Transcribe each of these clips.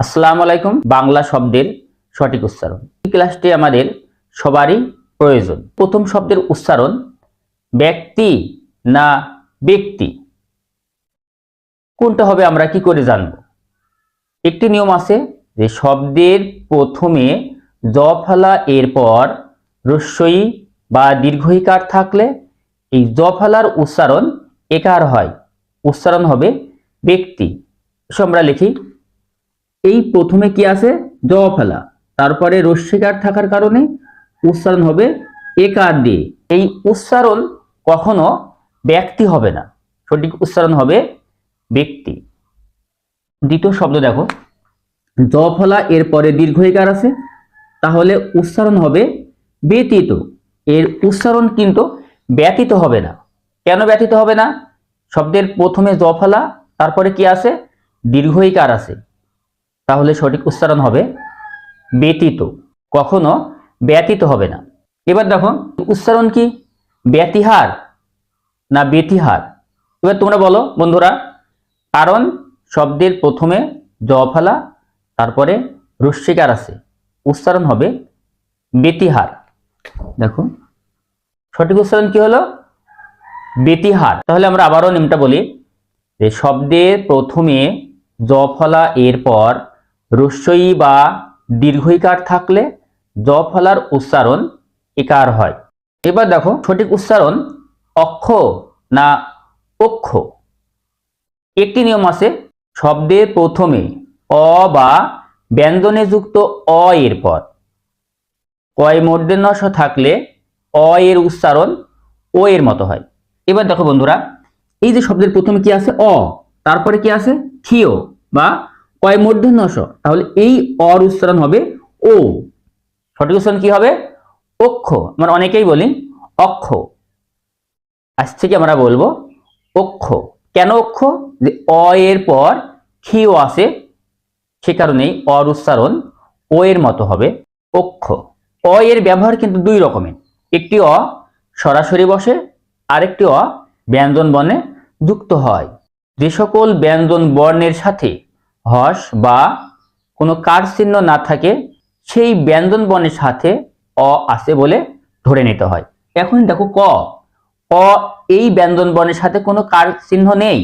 আসসালামু আলাইকুম, বাংলা শব্দের সঠিক উচ্চারণ। এই ক্লাসটি আমাদের সবারই প্রয়োজন। প্রথম শব্দের উচ্চারণ, ব্যক্তি না ব্যক্তি? কোনটা হবে আমরা কি করে জানব? একটি নিয়ম আছে যে শব্দের প্রথমে জ ফলা, এরপর রস্যই বা দীর্ঘইকার থাকলে এই জ ফলার উচ্চারণ একার হয়। উচ্চারণ হবে ব্যক্তি। আমরা লিখি এই প্রথমে কি আছে? জ ফেলা। তারপরে রস্যিকার থাকার কারণে উচ্চারণ হবে একার দিয়ে এই উচ্চারণ কখনো ব্যক্তি হবে না। সঠিক উচ্চারণ হবে ব্যক্তি। দ্বিতীয় শব্দ দেখো। জ ফলা এরপরে দীর্ঘইকার আছে। তাহলে উচ্চারণ হবে ব্যতীত। এর উচ্চারণ কিন্তু ব্যতীত হবে না। কেন ব্যতীত হবে না? শব্দের প্রথমে জ ফলা, তারপরে কি আছে? দীর্ঘইকার আছে। তাহলে সঠিক উচ্চারণ হবে ব্যতীত। কখনো ব্যতীত হবে না। এবার দেখো, উচ্চারণ কি? ব্যতিহার না ব্যতিহার? এবার তোমরা বলো বন্ধুরা, কারণ শব্দের প্রথমে জ ফেলা, তারপরে রস্যিকার আছে। উচ্চারণ হবে ব্যতিহার। দেখো, সঠিক উচ্চারণ কি হলো? ব্যতিহার। তাহলে আমরা আবারও নিমটা বলি যে শব্দের প্রথমে জ ফলা, এরপর রস্যই বা দীর্ঘইকার থাকলে জ ফলার উচ্চারণ একার হয়। এবার দেখো সঠিক উচ্চারণ অক্ষ না অক্ষ। একটি নিয়ম আছে শব্দের প্রথমে অ বা ব্যঞ্জনে যুক্ত অ এর পর কয় মূর্ধন্যস থাকলে অ এর উচ্চারণ ও এর মতো হয়। এবার দেখো বন্ধুরা, এই যে শব্দের প্রথমে কি আছে? অ। তারপরে কি আছে? ক্ষিয় বা কয় মূর্ধন্যস তাহলে এই অর উচ্চারণ হবে ও। সঠিক উচ্চারণ কি হবে? অক্ষ। আমরা অনেকেই বলি অক্ষ। আজ থেকে আমরা বলব অক্ষ। কেন অক্ষ? যে অ এর পর ক্ষিয় আসে সে কারণেই অর উচ্চারণ ও এর মতো হবে অক্ষ। অ এর ব্যবহার কিন্তু দুই রকমের। একটি অ সরাসরি বসে, আরেকটি অ ব্যঞ্জন বর্ণে যুক্ত হয়। যে সকল ব্যঞ্জন বর্ণের সাথে হস বা কোনো কার চিহ্ন না থাকে, সেই ব্যঞ্জন বর্ণের সাথে অ আছে বলে ধরে নিতে হয়। এখন দেখো ক। অ, এই ব্যঞ্জন বর্ণের সাথে কোনো কার চিহ্ন নেই।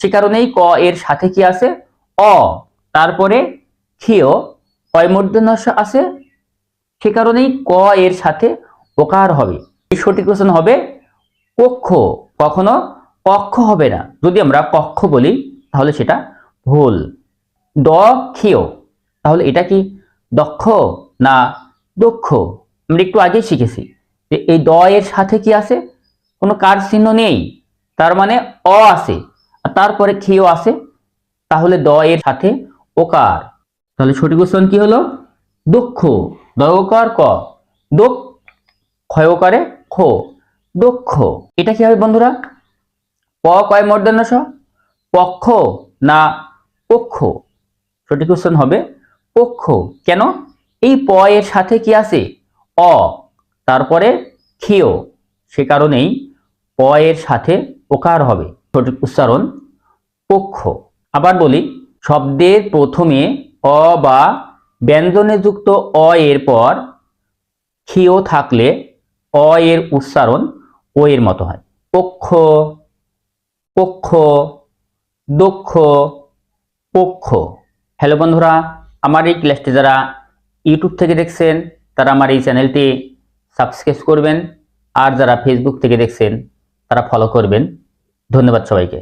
সে কারণেই ক এর সাথে কি আছে? অ। তারপরে ক্ষিয় অয়মূর্ধন্যস আছে। সে কারণেই ক এর সাথে ওকার হবে। সঠিক কোশ্চেন হবে কক্ষ। কখনো কক্ষ হবে না। যদি আমরা কক্ষ বলি, তাহলে সেটা ভুল। দ ক্ষিয়। তাহলে এটা কি দক্ষ না দক্ষ? আমরা একটু আগেই শিখেছি যে এই দ এর সাথে কি আছে? কোনো কার চিহ্ন নেই। তার মানে অ আছে। আর তারপরে ক্ষিয় আছে। তাহলে দ এর সাথে ওকার। তাহলে সঠিক উচ্চারণ কি হলো? দক্ষ। দয়কার ক। দক্ষ। ক্ষয়কারে খো। দক্ষ। এটা কি হবে বন্ধুরা? প কয় মর্দান্য পক্ষ না পক্ষ। সঠিক কোশ্চেন হবে পক্ষ। কেন? এই প এর সাথে কি আছে? অ। তারপরে ক্ষিয়। সে কারণেই প এর সাথে ওকার হবে। সঠিক উচ্চারণ পক্ষ। আবার বলি, শব্দের প্রথমে অ বা ব্যঞ্জনে যুক্ত অ এর পর ক্ষিয় থাকলে অ এর উচ্চারণ ও এর মতো হয়। পক্ষ পক্ষ, দক্ষ, পক্ষ। হ্যালো বন্ধুরা, আমার এই ক্লাসটি যারা ইউটিউব থেকে দেখছেন, তারা আমার এই চ্যানেলটি সাবস্ক্রাইব করবেন, আর যারা ফেসবুক থেকে দেখছেন, তারা ফলো করবেন। ধন্যবাদ সবাইকে।